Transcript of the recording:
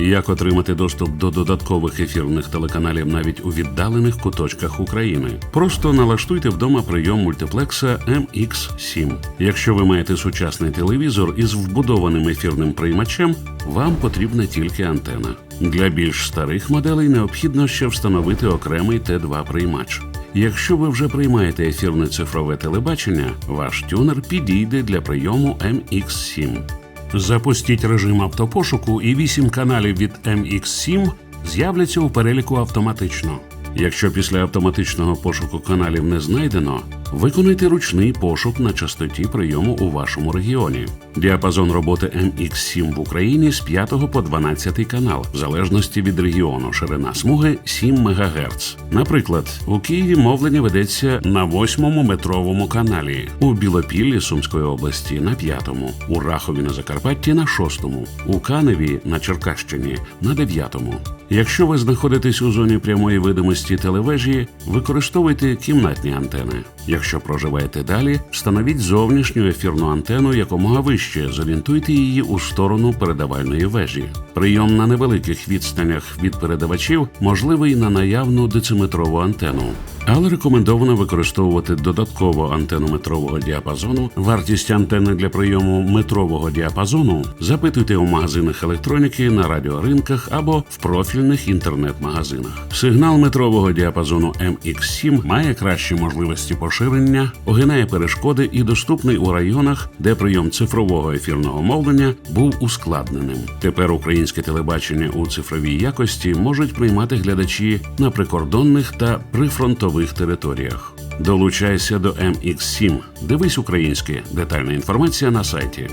Як отримати доступ до додаткових ефірних телеканалів навіть у віддалених куточках України? Просто налаштуйте вдома прийом мультиплекса MX7. Якщо ви маєте сучасний телевізор із вбудованим ефірним приймачем, вам потрібна тільки антена. Для більш старих моделей необхідно ще встановити окремий Т2 приймач. Якщо ви вже приймаєте ефірне цифрове телебачення, ваш тюнер підійде для прийому MX7. Запустіть режим автопошуку і 8 каналів від MX7 з'являться у переліку автоматично. Якщо після автоматичного пошуку каналів не знайдено, виконайте ручний пошук на частоті прийому у вашому регіоні. Діапазон роботи MX7 в Україні з 5 по 12 канал, в залежності від регіону, ширина смуги 7 МГц. Наприклад, у Києві мовлення ведеться на 8-му метровому каналі, у Білопіллі Сумської області на 5-му, у Рахові на Закарпатті на 6-му, у Каневі на Черкащині на 9-му. Якщо ви знаходитесь у зоні прямої видимості телевежі, використовуйте кімнатні антени. Проживаєте далі, встановіть зовнішню ефірну антенну якомога вище, зорієнтуйте її у сторону передавальної вежі. Прийом на невеликих відстанях від передавачів можливий на наявну дециметрову антенну. Але рекомендовано використовувати додатково антенну метрового діапазону. Вартість антени для прийому метрового діапазону запитуйте у магазинах електроніки на радіоринках або в профільних інтернет-магазинах. Сигнал метрового діапазону MX7 має кращі можливості поширення, огинає перешкоди і доступний у районах, де прийом цифрового ефірного мовлення був ускладненим. Тепер українське телебачення у цифровій якості можуть приймати глядачі на прикордонних та прифронтових територіях. Долучайся до MX7. Дивись українське. Детальна інформація на сайті.